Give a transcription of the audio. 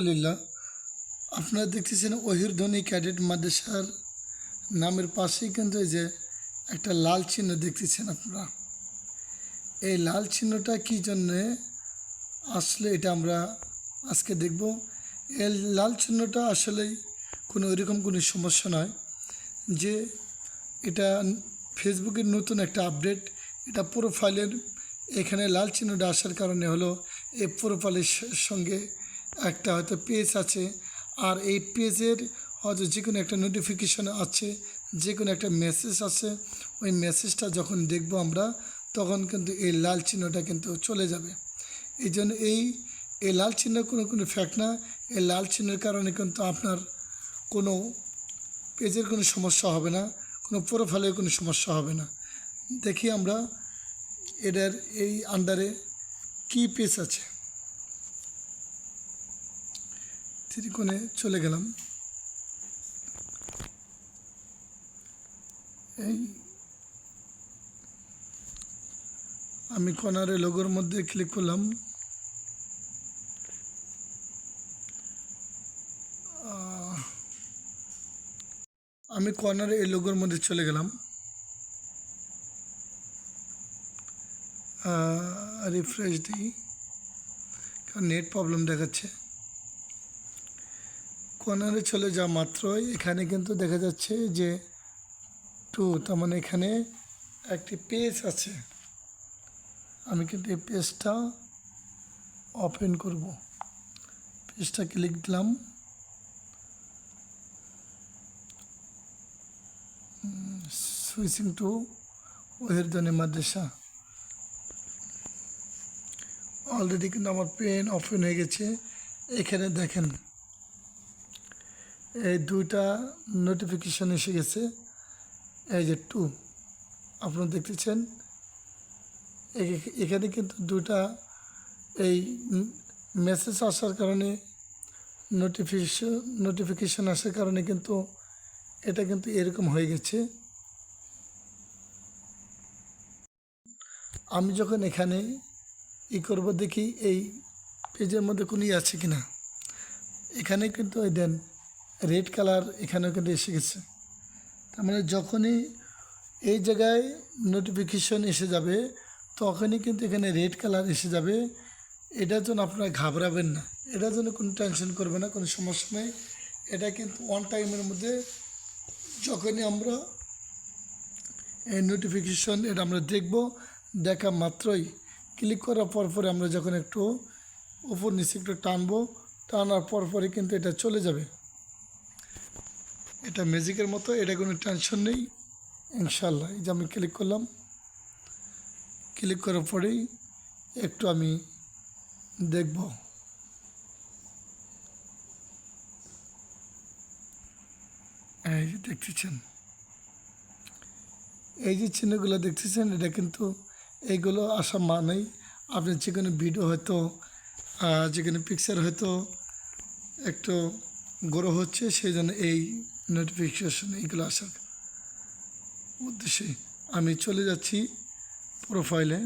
আলহামদুলিল্লাহ। আপনারা দেখতেছেন ধ্বনি ক্যাডেট মাদ্রাসার নামের পাশেই কিন্তু এই যে একটা লাল চিহ্ন দেখতেছেন আপনারা। এই লাল চিহ্নটা কী জন্যে আসলে এটা আমরা আজকে দেখব। এই লাল চিহ্নটা আসলেই কোনো ওইরকম কোনো সমস্যা নয় যে এটা ফেসবুকের নতুন একটা আপডেট, এটা প্রোফাইলের এখানে লাল চিহ্নটা আসার কারণে হলো এই প্রোফাইলের সঙ্গে একটা হয়তো পেজ আছে, আর এই পেজের হয়তো যে কোনো একটা নোটিফিকেশন আছে যে কোনো একটা মেসেজ আছে, ওই মেসেজটা যখন দেখব আমরা, তখন কিন্তু এই লাল চিহ্নটা কিন্তু চলে যাবে। এই জন্য এই এই লাল চিহ্ন কোনো কোনো ফ্যাক্ট না, এই লাল চিহ্নের কারণে কিন্তু আপনার কোনো পেজের কোনো সমস্যা হবে না, কোনো প্রোফাইলের কোনো সমস্যা হবে না। দেখি আমরা এটার এই আন্ডারে কি পেজ আছে। ত্রিকোণে চলে গেলাম। এই আমি কর্নারে লোগোর মধ্যে ক্লিক করলাম। আমি কর্নারে এই লোগোর মধ্যে চলে গেলাম। রিফ্রেশ দিই, কারণ নেট প্রবলেম দেখাচ্ছে। কর্নারে চলে যাওয়া মাত্রই এখানে কিন্তু দেখা যাচ্ছে যে টু, তার মানে এখানে একটি পেজ আছে। আমি কিন্তু এই পেজটা ওপেন করব। পেজটা ক্লিক দিলাম। সুইচিং টু ওহেরদনে মাদ্রাসা। অলরেডি কিন্তু আমার পেন ওপেন হয়ে গেছে। এখানে দেখেন এই দুইটা নোটিফিকেশন এসে গেছে। এই যে টু আপনারা দেখতেছেন? এখানে কিন্তু দুটা এই মেসেজ আসার কারণে নোটিফিকেশন নোটিফিকেশন আসার কারণে কিন্তু এটা কিন্তু এরকম হয়ে গেছে। আমি যখন এখানে ই করব দেখি এই পেজের মধ্যে কোনো আছে কি না এখানে কিন্তু ওই দেন রেড কালার এখানেও কিন্তু এসে গেছে। তার মানে যখনই এই জায়গায় নোটিফিকেশন এসে যাবে, তখনই কিন্তু এখানে রেড কালার এসে যাবে। এটার জন্য আপনারা ঘাবড়াবেন না। এটার জন্য কোনো টেনশন করবে না, কোনো সমস্যা নেই। এটা কিন্তু ওয়ান টাইমের মধ্যে যখনই আমরা এই নোটিফিকেশন এটা আমরা দেখব, দেখা মাত্রই। ক্লিক করার পর পরে আমরা যখন একটু উপর নিচে একটু টানবো, টানার পর পরে কিন্তু এটা চলে যাবে। এটা ম্যাজিকের মতো, এটা কোনো টেনশন নেই ইনশাল্লাহ এই যে আমি ক্লিক করলাম ক্লিক করার পরেই একটু আমি দেখব। এই যে দেখতেছেন, এই যে চিহ্নগুলো দেখতেছেন, এটা কিন্তু এইগুলো আসা মানেই আপনি যে কোনো ভিডিও হয়তো যে কোনো পিকচার হয়তো একটু গ্রো হচ্ছে, সেই জন্য এই নোটিফিকেশন এইগুলো আসার উদ্দেশ্যে আমি চলে যাচ্ছি প্রোফাইলে